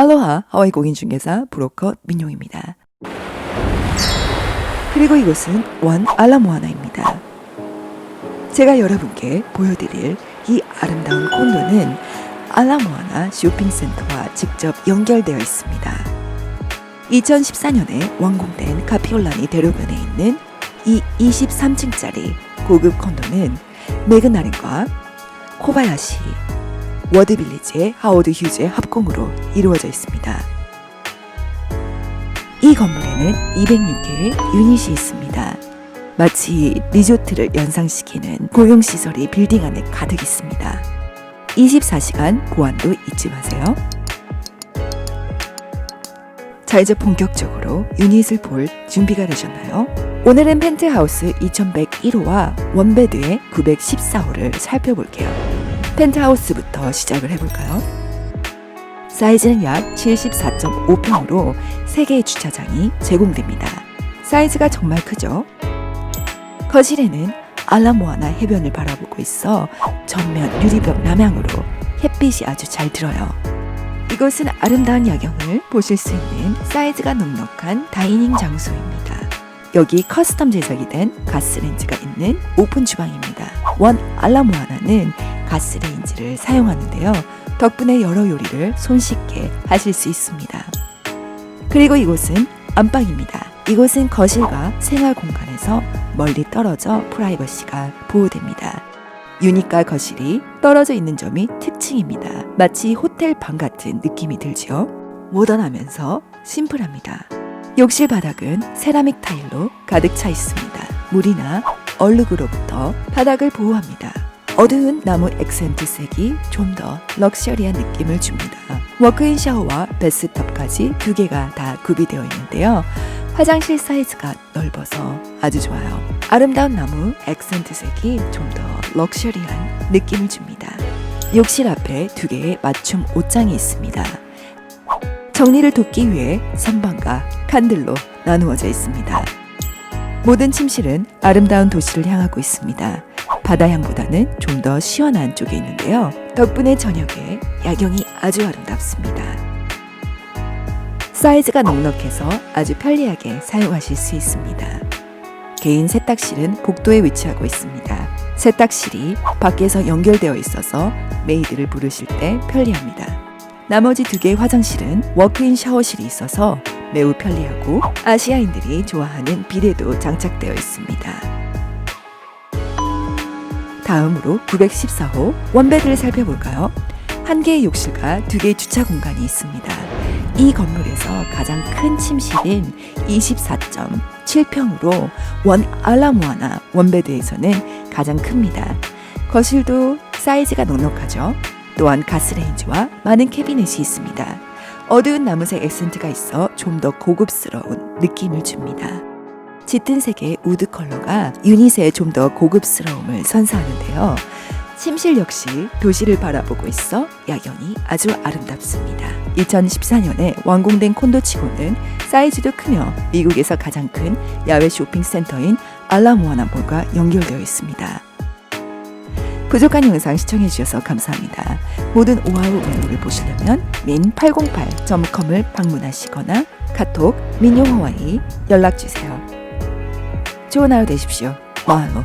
알로하 하와이 공인중개사 브로커 민용입니다. 그리고 이곳은 원 알라모아나입니다. 제가 여러분께 보여드릴 이 아름다운 콘도는 알라모아나 쇼핑센터와 직접 연결되어 있습니다. 2014년에 완공된 카피올라니 대로변에 있는 이 23층짜리 고급 콘도는 메그나른과 코바야시, 워드빌리지의 하워드 휴즈의 합공으로 이루어져 있습니다. 이 건물에는 206개의 유닛이 있습니다. 마치 리조트를 연상시키는 고용시설이 빌딩 안에 가득 있습니다. 24시간 보안도 잊지 마세요. 자, 이제 본격적으로 유닛을 볼 준비가 되셨나요? 오늘은 펜트하우스 2101호와 원베드의 914호를 살펴볼게요. 펜트하우스부터 시작을 해볼까요? 사이즈는 약 74.5평으로 3개의 주차장이 제공됩니다. 사이즈가 정말 크죠? 거실에는 알라모아나 해변을 바라보고 있어 전면 유리벽 남향으로 햇빛이 아주 잘 들어요. 이곳은 아름다운 야경을 보실 수 있는 사이즈가 넉넉한 다이닝 장소입니다. 여기 커스텀 제작이 된 가스레인지가 있는 오픈 주방입니다. 원 알라모아나는 가스레인지를 사용하는데요. 덕분에 여러 요리를 손쉽게 하실 수 있습니다. 그리고 이곳은 안방입니다. 이곳은 거실과 생활 공간에서 멀리 떨어져 프라이버시가 보호됩니다. 유니까 거실이 떨어져 있는 점이 특징입니다. 마치 호텔 방 같은 느낌이 들지요. 모던하면서 심플합니다. 욕실 바닥은 세라믹 타일로 가득 차 있습니다. 물이나 얼룩으로부터 바닥을 보호합니다. 어두운 나무 액센트 색이 좀 더 럭셔리한 느낌을 줍니다. 워크인 샤워와 베스탑까지 두 개가 다 구비되어 있는데요. 화장실 사이즈가 넓어서 아주 좋아요. 아름다운 나무 액센트 색이 좀 더 럭셔리한 느낌을 줍니다. 욕실 앞에 두 개의 맞춤 옷장이 있습니다. 정리를 돕기 위해 선반과 칸들로 나누어져 있습니다. 모든 침실은 아름다운 도시를 향하고 있습니다. 바다향보다는 좀 더 시원한 쪽에 있는데요. 덕분에 저녁에 야경이 아주 아름답습니다. 사이즈가 넉넉해서 아주 편리하게 사용하실 수 있습니다. 개인 세탁실은 복도에 위치하고 있습니다. 세탁실이 밖에서 연결되어 있어서 메이드를 부르실 때 편리합니다. 나머지 두 개의 화장실은 워크인 샤워실이 있어서 매우 편리하고 아시아인들이 좋아하는 비데도 장착되어 있습니다. 다음으로 914호 원베드를 살펴볼까요? 한 개의 욕실과 두 개의 주차 공간이 있습니다. 이 건물에서 가장 큰 침실인 24.7평으로 원 알라모아나 원베드에서는 가장 큽니다. 거실도 사이즈가 넉넉하죠. 또한 가스레인지와 많은 캐비넷이 있습니다. 어두운 나무색 액센트가 있어 좀 더 고급스러운 느낌을 줍니다. 짙은 색의 우드 컬러가 유닛에 좀더 고급스러움을 선사하는데요. 침실 역시 도시를 바라보고 있어 야경이 아주 아름답습니다. 2014년에 완공된 콘도치고는 사이즈도 크며 미국에서 가장 큰 야외 쇼핑센터인 알라모아나 몰과 연결되어 있습니다. 부족한 영상 시청해주셔서 감사합니다. 모든 오하우 메뉴를 보시려면 min808.com을 방문하시거나 카톡 민용하와이 연락주세요. 좋은 하루 되십시오. 마할로.